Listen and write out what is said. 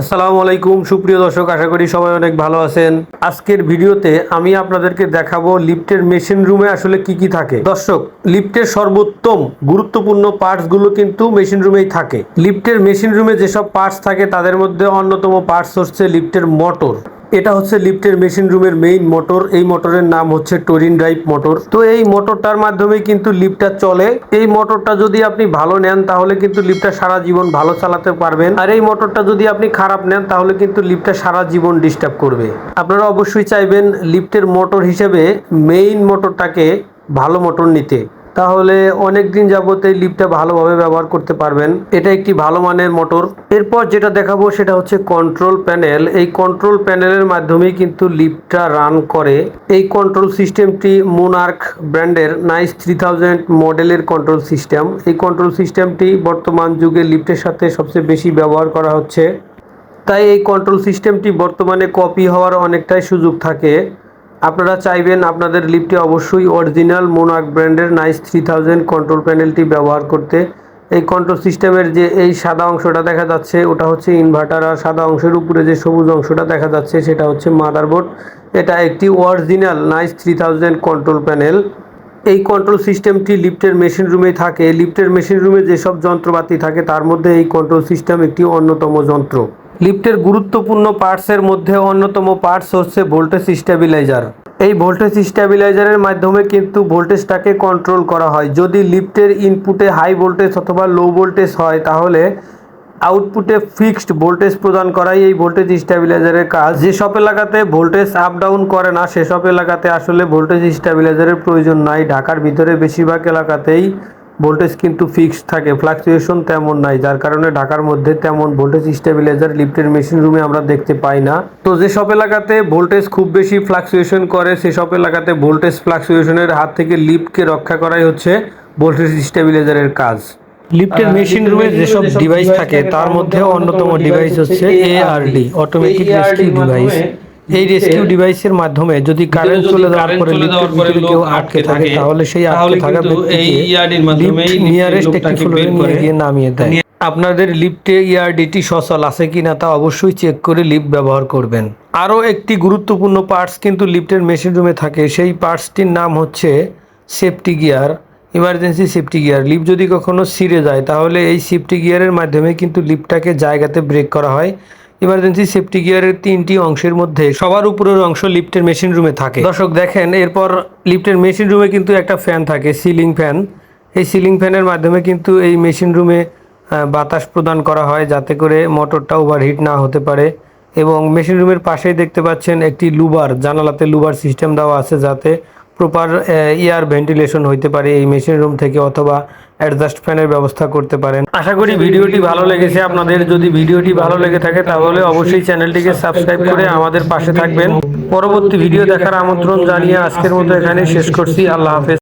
আসসালামু আলাইকুম। সুপ্রিয় দর্শক, আশা করি সবাই অনেক ভালো আছেন। আজকের ভিডিওতে আমি আপনাদেরকে দেখাবো লিফটের মেশিন রুমে আসলে কি কি থাকে। দর্শক, লিফটের সর্বোত্তম গুরুত্বপূর্ণ পার্টসগুলো কিন্তু মেশিন রুমেই থাকে। লিফটের মেশিন রুমে যেসব পার্টস থাকে, তাদের মধ্যে অন্যতম পার্টস হচ্ছে লিফটের মোটর। এটা হচ্ছে লিফটের মেশিন রুমের মেইন মোটর এই মোটরের নাম হচ্ছে টোরিন ড্রাইভ মোটর তো এই মোটরটার মাধ্যমে কিন্তু লিফটটা চলে। এই মোটরটা যদি আপনি ভালো নেন, তাহলে কিন্তু লিফটটা সারা জীবন ভালো চালাতে পারবেন। আর এই মোটরটা যদি আপনি খারাপ নেন, তাহলে কিন্তু লিফটটা সারা জীবন ডিস্টার্ব করবে। আপনারা অবশ্যই চাইবেন লিফটের মোটর হিসেবে মেইন মোটরটাকে ভালো মোটর নিতে। তাহলে অনেক দিন যাবত এই লিফটটা ভালোভাবে ব্যবহার করতে পারবেন। এটা একটি ভালো মানের মোটর। এরপর যেটা দেখাবো সেটা হচ্ছে কন্ট্রোল প্যানেল এই কন্ট্রোল প্যানেলের মাধ্যমে কিন্তু লিফটটা রান করে। এই কন্ট্রোল সিস্টেমটি মোনার্ক ব্র্যান্ডের নাইস থ্রি থাউজেন্ড মডেলের কন্ট্রোল সিস্টেম এই কন্ট্রোল সিস্টেমটি বর্তমান যুগে লিফটের সাথে সবচেয়ে বেশি ব্যবহার করা হচ্ছে। তাই এই কন্ট্রোল সিস্টেমটি বর্তমানে কপি হওয়ার অনেকটাই সুযোগ থাকে। আপনারা চাইবেন আপনাদের লিফটে অবশ্যই অরিজিনাল মোনাক ব্র্যান্ডের নাইস থ্রি থাউজেন্ড কন্ট্রোল প্যানেলটি ব্যবহার করতে। এই কন্ট্রোল সিস্টেমের যে এই সাদা অংশটা দেখা যাচ্ছে, ওটা হচ্ছে ইনভার্টার আর সাদা অংশের উপরে যে সবুজ অংশটা দেখা যাচ্ছে, সেটা হচ্ছে মাদারবোর্ড এটা একটি original nice three thousand control panel. এই কন্ট্রোল সিস্টেমটি লিফটের মেশিন রুমে থাকে। লিফটের মেশিন রুমে যেসব যন্ত্রপাতি থাকে, তার মধ্যে এই কন্ট্রোল সিস্টেম একটি অন্যতম যন্ত্র। লিফটের গুরুত্বপূর্ণ পার্টসের মধ্যে অন্যতম পার্টস হচ্ছে ভোল্টেজ স্টেবিলাইজার। এই ভোল্টেজ স্টেবিলাইজারের মাধ্যমে কিন্তু ভোল্টেজটাকে কন্ট্রোল করা হয়। যদি লিফটের ইনপুটে হাই ভোল্টেজ অথবা লো ভোল্টেজ হয়, তাহলে আউটপুটে ফিক্সড ভোল্টেজ প্রদান করাই এই ভোল্টেজ স্টেবিলাইজারের কাজ। যেসব এলাকাতে ভোল্টেজ আপ ডাউন করে না, সেসব এলাকাতে আসলে ভোল্টেজ স্টেবিলাইজারের প্রয়োজন নাই। ঢাকার ভিতরে বেশিরভাগ এলাকাতেই ভোল্টেজ কিন্তু ফিক্সড থাকে ফ্লাকচুয়েশন তেমন নাই যার কারণে ঢাকার মধ্যে তেমন ভোল্টেজ স্টেবিলাইজার লিফটের মেশিন রুমে আমরা দেখতে পাই না। তো যেসব এলাকাতে ভোল্টেজ খুব বেশি ফ্লাকচুয়েশন করে সেসব এলাকাতে ভোল্টেজ ফ্লাকচুয়েশনের হাত থেকে লিফটকে রক্ষা করাই হচ্ছে ভোল্টেজ স্টেবিলাইজারের কাজ। লিফটের মেশিন রুমে যেসব ডিভাইস থাকে তার মধ্যে অন্যতম ডিভাইস হচ্ছে এআরডি অটোমেটিক রেস্কিউ ডিভাইস এই রেস্কিউ ডিভাইসের মাধ্যমে যদি কারেন্ট চলে যাওয়ার পরে লিফটের ভিতরে কেউ আটকে থাকে তাহলে সেই আটকে থাকা এই ইয়ার্ডের মাধ্যমে ব্যক্তিকে নিয়ারেস্ট একটি ফ্লোরে নিয়ে গিয়ে নামিয়ে দেয়। আপনাদের লিফটে ইয়ারডিটি সচল আছে কিনা তা অবশ্যই চেক করে লিফট ব্যবহার করবেন। আরও একটি গুরুত্বপূর্ণ পার্টস কিন্তু লিফটের মেশিন রুমে থাকে। সেই পার্টসটির নাম হচ্ছে safety gear emergency safety gear lift যদি কখনো ছিঁড়ে যায় তাহলে এই সেফটি গিয়ারের মাধ্যমে কিন্তু লিফটটাকে জায়গাতে ব্রেক করা হয়। ইমার্জেন্সি সেফটি গিয়ারের তিনটি অংশের মধ্যে সবার উপরের অংশ লিফটের মেশিন রুমে থাকে। দর্শক, দেখেন, এরপর লিফটের মেশিন রুমে কিন্তু একটা ফ্যান থাকে সিলিং ফ্যান এই সিলিং ফ্যানের মাধ্যমে কিন্তু এই মেশিন রুমে বাতাস প্রদান করা হয় যাতে করে মোটরটা ওভারহিট না হতে পারে। এবং মেশিন রুমের পাশেই দেখতে পাচ্ছেন একটি লুবার জানালাতে লুবার সিস্টেম দেওয়া আছে যাতে প্রপার এয়ার ভেন্টিলেশন হইতে পারে এই মেশিন রুম থেকে অথবা অ্যাডজাস্ট ফ্যানের ব্যবস্থা করতে পারেন। আশা করি ভিডিওটি ভালো লেগেছে। আপনাদের যদি ভিডিওটি ভালো লেগে থাকে তাহলে অবশ্যই চ্যানেলটিকে সাবস্ক্রাইব করে আমাদের পাশে থাকবেন। পরবর্তী ভিডিও দেখার আমন্ত্রণ জানিয়ে আজকের মতো এখানে শেষ করছি। আল্লাহ হাফেজ।